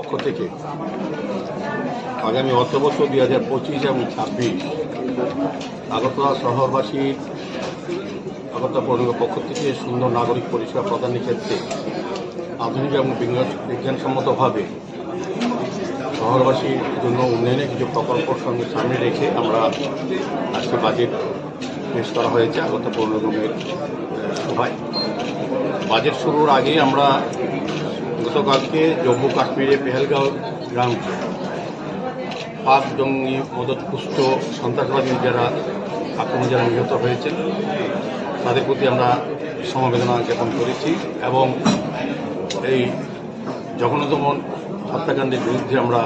পক্ষ থেকে। আগামী অর্থ বছর দুই হাজার পঁচিশ এবং ছাব্বিশ, আগরতলা শহরবাসীর আগরতলা পৌরনিগমের পক্ষ থেকে সুন্দর নাগরিক পরিষেবা প্রদানের ক্ষেত্রে আধুনিক এবং বিজ্ঞান- বিজ্ঞানসম্মতভাবে শহরবাসীর জন্য উন্নয়নের কিছু প্রকল্পর সঙ্গে সামনে রেখে আমরা আজকে বাজেট পেশ করা হয়েছে আগরতলা পৌর নিগমের সভায়। বাজেট শুরুর আগেই আমরা গতকালকে জম্মু কাশ্মীরে পেহেলগাঁও গ্রাম পাক জঙ্গি মদতপুষ্ট সন্ত্রাসবাদী যারা আক্রমণ যারা নিহত হয়েছেন, তাদের প্রতি আমরা সমবেদনা জ্ঞাপন করেছি এবং এই জঘন্যতম হত্যাকাণ্ডের বিরুদ্ধে আমরা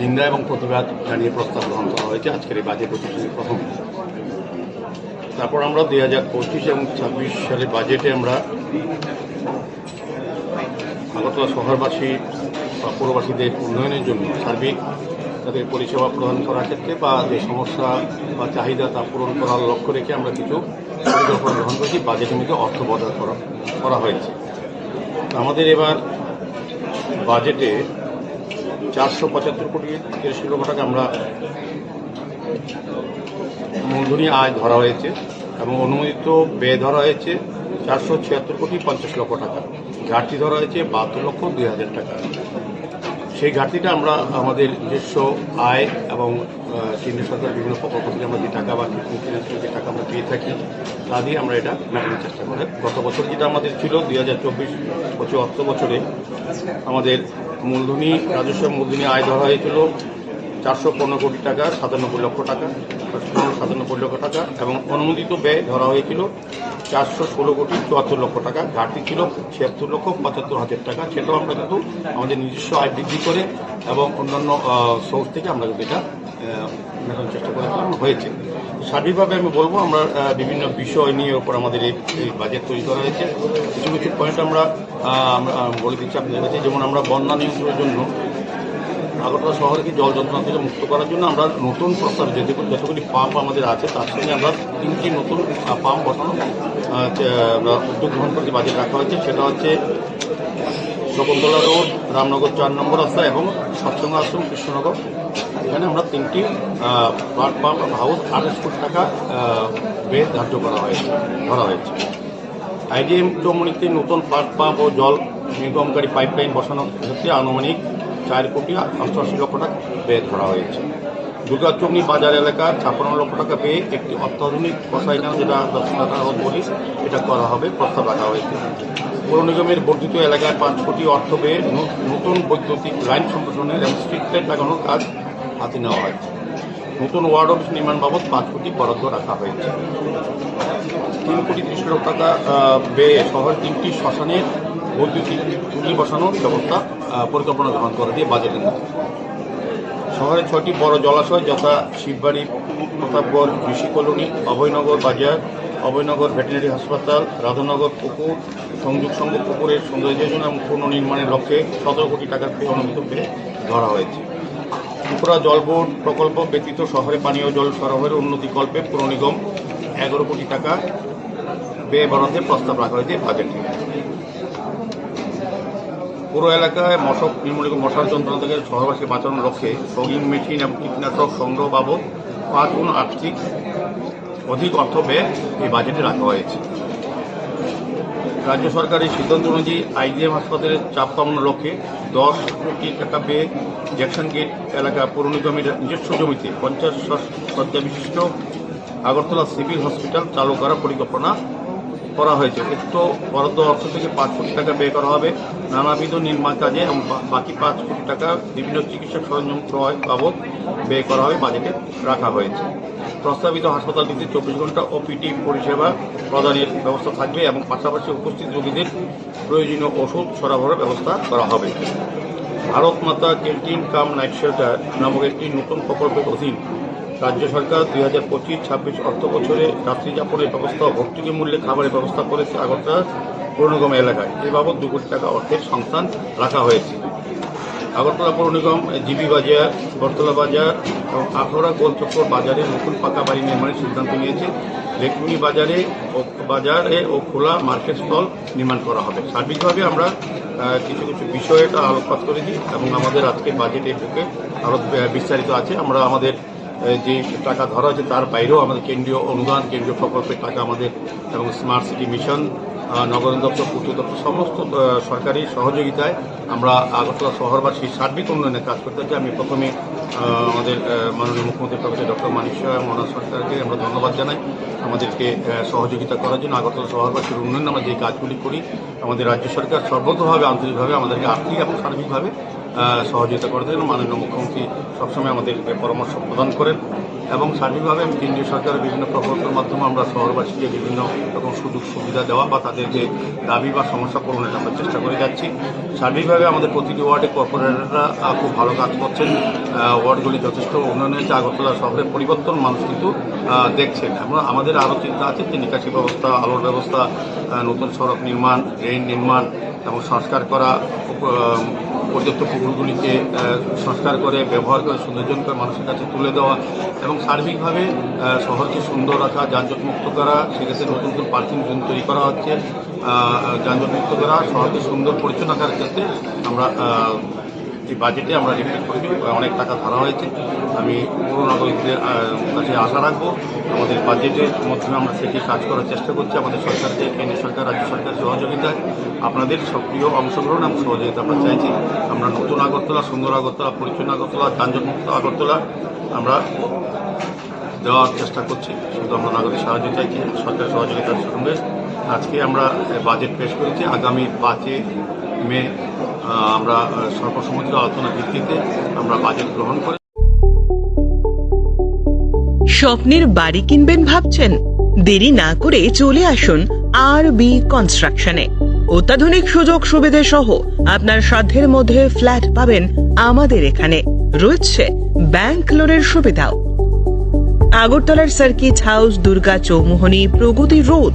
নিন্দা এবং প্রতিবাদ জানিয়ে প্রস্তাব গ্রহণ করা হয়েছে। আজকের এই বাজেট অধিবেশনের প্রথম তারপর আমরা দুই হাজার পঁচিশ এবং ছাব্বিশ সালের বাজেটে আমরা আগরতলা শহরবাসী বা পৌরবাসীদের উন্নয়নের জন্য সার্বিক তাদের পরিষেবা প্রদান করার ক্ষেত্রে বা যে সমস্যা বা চাহিদা তা পূরণ করার লক্ষ্য রেখে আমরা কিছু পরিকল্পনা গ্রহণ করেছি, বাজেটের মধ্যে অর্থ বরাদ্দ করা করা হয়েছে। আমাদের এবার বাজেটে চারশো পঁচাত্তর কোটি তিরাশি লক্ষ টাকা আমরা মূলধনী আয় ধরা হয়েছে এবং অনুমোদিত ব্যয় ধরা হয়েছে চারশো ছিয়াত্তর কোটি পঞ্চাশ লক্ষ টাকা। ঘাটতি ধরা হয়েছে বাহাত্তর লক্ষ দুই হাজার টাকা। সেই ঘাটতিটা আমরা আমাদের নিজস্ব আয় এবং কেন্দ্রীয় সরকার বিভিন্ন প্রকল্প থেকে আমরা যে টাকা বা যে টাকা আমরা পেয়ে থাকি, তা দিয়ে আমরা এটা মেটানোর চেষ্টা করি। গত বছর যেটা আমাদের ছিল দুই হাজার চব্বিশ পঁচিশ অর্থ বছরে আমাদের মূলধনী, রাজস্ব মূলধনী আয় ধরা হয়েছিল চারশো পনেরো কোটি টাকা সাতানব্বই লক্ষ টাকা সাতানব্বই লক্ষ টাকা এবং অনুমোদিত ব্যয় ধরা হয়েছিল চারশো ষোলো কোটি চুয়াত্তর লক্ষ টাকা ঘাটতি ছিল ছিয়াত্তর লক্ষ পঁচাত্তর হাজার টাকা সেটাও আমরা কিন্তু আমাদের নিজস্ব আয় বৃদ্ধি করে এবং অন্যান্য সোর্স থেকে আমরা কিন্তু এটা মেটানোর চেষ্টা করেছিলাম হয়েছে। সার্বিকভাবে আমি বলব আমরা বিভিন্ন বিষয় নিয়ে ওপর আমাদের এই বাজেট তৈরি করা হয়েছে। কিছু কিছু পয়েন্ট আমরা, বলে দিচ্ছি আপনাদের কাছে যেমন আমরা বন্যা নিয়ন্ত্রণের জন্য আগরতলা শহরকে জল যন্ত্রণা থেকে মুক্ত করার জন্য আমরা নতুন প্রস্তাব যেটুকু যতগুলি পাম্প আমাদের আছে, তার সঙ্গে আমরা তিনটি নতুন পাম্প বসানো আমরা উদ্যোগ গ্রহণ করতে বাজেট রাখা হয়েছে। সেটা হচ্ছে শকুন্তলা রোড, রামনগর চার নম্বর রাস্তা এবং সৎসঙ্গ আশ্রম, কৃষ্ণনগর। এখানে আমরা তিনটি ফ্লাট পাম্প হাউস আঠাশ কোটি টাকা বেদ ধার্য করা হয়েছে ধরা হয়েছে। আইডিএম নতুন ফ্লাট পাম্প ও জল নির্গমকারী পাইপলাইন বসানোর ক্ষেত্রে আনুমানিক চার কোটি অষ্টআশি লক্ষ টাকা ব্যয় ধরা হয়েছে। দুর্গাচমনি বাজার এলাকার ছাপ্পান্ন লক্ষ টাকা পেয়ে একটি অত্যাধুনিক কষাইখানা যেটা টাকা বলি, এটা করা হবে, প্রস্তাব রাখা হয়েছে। পৌর নিগমের বর্ধিত এলাকায় পাঁচ কোটি অর্থ ন- নতুন বৈদ্যুতিক লাইন সম্প্রসারণের এবং স্ট্রিট লাইট লাগানোর কাজ হাতে নেওয়া হয়েছে। নতুন ওয়ার্ড অফিস নির্মাণ বাবদ পাঁচ কোটি বরাদ্দ রাখা হয়েছে। তিন কোটি ত্রিশ লক্ষ টাকা ব্যয়ে শহরের তিনটি শ্মশানের বৈদ্যুতিক চুল্লি বসানোর ব্যবস্থা পরিকল্পনা গ্রহণ করে দিয়ে বাজেটের মধ্যে। শহরে ছয়টি বড় জলাশয়, যথা শিববাড়ি, প্রতাপগড়, কৃষি কলোনি, অভয়নগর বাজার, অভয়নগর ভেটেরিনারি হাসপাতাল, রাধানগর পুকুর, সংযোগ সংঘ পুকুরের সৌন্দর্যায়ন এবং পুনর্নির্মাণের লক্ষ্যে সতেরো কোটি টাকার পেয়ে ধরা হয়েছে। ত্রিপুরা জল বোর্ড প্রকল্প ব্যতীত শহরে পানীয় জল সরবরাহের উন্নতিকল্পে পুর নিগম এগারো কোটি টাকা ব্যয় বরাদ্দের প্রস্তাব রাখা হয়েছে বাজেটে পুরো এলাকায় মশক নির্মূল মশার যন্ত্রণা থেকে শহরবাসী বাঁচানোর লক্ষ্যে ফগিং মেশিন এবং কীটনাশক সংগ্রহ বাবদ পাঁচ গুণ আর্থিক অধিক অর্থ ব্যয় এই বাজেটে রাখা হয়েছে। রাজ্য সরকারের সিদ্ধান্ত অনুযায়ী আইজিএম হাসপাতালের চাপ কমানোর লক্ষ্যে দশ কোটি টাকা ব্যয়ে জ্যাকসন গেট এলাকা পৌর নিগমের নিজস্ব জমিতে পঞ্চাশ শয্যা বিশিষ্ট আগরতলা সিভিল হসপিটাল চালু করার পরিকল্পনা করা হয়েছে। উক্ত বরাদ্দ অর্থ থেকে পাঁচ কোটি টাকা ব্যয় করা হবে। নানাবিধ নির্মাণ কাজে এবং বাকি পাঁচ কোটি টাকা বিভিন্ন চিকিৎসা সরঞ্জাম ক্রয় বাবদ ব্যয় করা হবে, বাজেটে রাখা হয়েছে। প্রস্তাবিত হাসপাতালটিতে চব্বিশ ঘণ্টা ওপিডি পরিষেবা প্রদানের ব্যবস্থা থাকবে এবং পাশাপাশি উপস্থিত রোগীদের প্রয়োজনীয় ওষুধ সরবরাহের ব্যবস্থা করা হবে। ভারত মাতা ক্যান্টিন কাম নাইট শেল্টার নামক একটি নতুন প্রকল্পের অধীন রাজ্য সরকার দুই হাজার পঁচিশ ছাব্বিশ অর্থ বছরে যাত্রী যাপনের ব্যবস্থা ও ভর্তুকি মূল্যে খাবারের ব্যবস্থা করেছে আগরতলা পৌরনিগম এলাকায়। এ বাবদ দু কোটি টাকা অর্থের সংস্থান রাখা হয়েছে। আগরতলা পৌর নিগম জিবি বাজার বরতলা বাজার এবং আখড়া গোলচক্কর বাজারে নতুন পাকা বাড়ি নির্মাণের সিদ্ধান্ত নিয়েছে। লেকমুনি বাজারে ও বাজারে ও খোলা মার্কেট স্টল নির্মাণ করা হবে। সার্বিকভাবে আমরা কিছু কিছু বিষয়টা আলোকপাত করেছি এবং আমাদের আজকের বাজেটের বুকে আরও বিস্তারিত আছে। আমরা আমাদের যে টাকা ধরা হয়েছে তার বাইরেও আমাদের কেন্দ্রীয় অনুদান, কেন্দ্রীয় প্রকল্পের টাকা আমাদের এবং স্মার্ট সিটি মিশন নগরায়ণ দপ্তর, পূর্ত দপ্তর, সমস্ত সরকারি সহযোগিতায় আমরা আগরতলা শহরবাসীর সার্বিক উন্নয়নে কাজ করতে চাই। আমি প্রথমে আমাদের মাননীয় মুখ্যমন্ত্রী প্রফেসর ডক্টর মানিক এবং ওনার সরকারকে আমরা ধন্যবাদ জানাই। আমাদেরকে সহযোগিতা করার জন্য আগরতলা শহরবাসীর উন্নয়নে আমরা যে কাজগুলি করি, আমাদের রাজ্য সরকার সর্বতভাবে, আন্তরিকভাবে আমাদেরকে আর্থিক এবং সার্বিকভাবে সহযোগিতা করে দেন মাননীয় মুখ্যমন্ত্রী সবসময় আমাদেরকে পরামর্শ প্রদান করেন এবং সার্বিকভাবে কেন্দ্রীয় সরকারের বিভিন্ন প্রকল্পের মাধ্যমে আমরা শহরবাসীকে বিভিন্ন রকম সুযোগ সুবিধা দেওয়া বা তাদের যে দাবি বা সমস্যা পূরণের আমরা চেষ্টা করে যাচ্ছি। সার্বিকভাবে আমাদের প্রতিটি ওয়ার্ডে কর্পোরেটররা খুব ভালো কাজ করছেন। ওয়ার্ডগুলি যথেষ্ট উন্নয়ন হয়েছে আগরতলা শহরের পরিবর্তন মানুষ কিন্তু দেখছেন। আমরা আমাদের আরও চিন্তা আছে যে নিকাশি ব্যবস্থা, আলোর ব্যবস্থা নতুন সড়ক নির্মাণ, ড্রেন নির্মাণ এবং সংস্কার করা পর্যাপ্ত পুকুরগুলিকে সংস্কার করে ব্যবহার করে সৌন্দর্যন করে মানুষের কাছে তুলে দেওয়া এবং সার্বিকভাবে শহরকে সুন্দর রাখা যানজট মুক্ত করা সেক্ষেত্রে নতুন নতুন পার্কিং জোন তৈরি করা হচ্ছে। আহ, যানজট মুক্ত করা শহরকে সুন্দর পরিচ্ছন্ন রাখার ক্ষেত্রে আমরা এই বাজেটে আমরা রিফ্লেক্ট করেছি অনেক টাকা ধরা হয়েছে। আমি পুরো নাগরিকদের কাছে আশা রাখব, আমাদের বাজেটের মাধ্যমে আমরা সেটি কাজ করার চেষ্টা করছি, আমাদের সরকারকে, কেন্দ্র সরকার, রাজ্য সরকার সহযোগিতায়। আপনাদের সক্রিয় অংশগ্রহণ এবং সহযোগিতা আমরা চাইছি। আমরা নতুন আগরতলা, সুন্দর আগরতলা, পরিচ্ছন্ন আগরতলা, যানজটমুক্ত আগরতলা আমরা দেওয়ার চেষ্টা করছি। শুধু আমরা নাগরিক সাহায্য চাইছি সরকার সহযোগিতার সঙ্গে আজকে আমরা বাজেট পেশ করেছি। আগামী পাঁচে মে আমরা সর্বসম্মতির আলোচনা ভিত্তিতে আমরা বাজেট গ্রহণ করে। স্বপ্নের বাড়ি কিনবেন ভাবছেন? দেরি না করে চলে আসুন আর বি কনস্ট্রাকশনে অত্যাধুনিক সুযোগ সুবিধে সহ আপনার সাধ্যের মধ্যে ফ্ল্যাট পাবেন আমাদের এখানে। রয়েছে ব্যাংক লোনের সুবিধাও। আগরতলার circuit house, Durga Chowmuhani Pragati road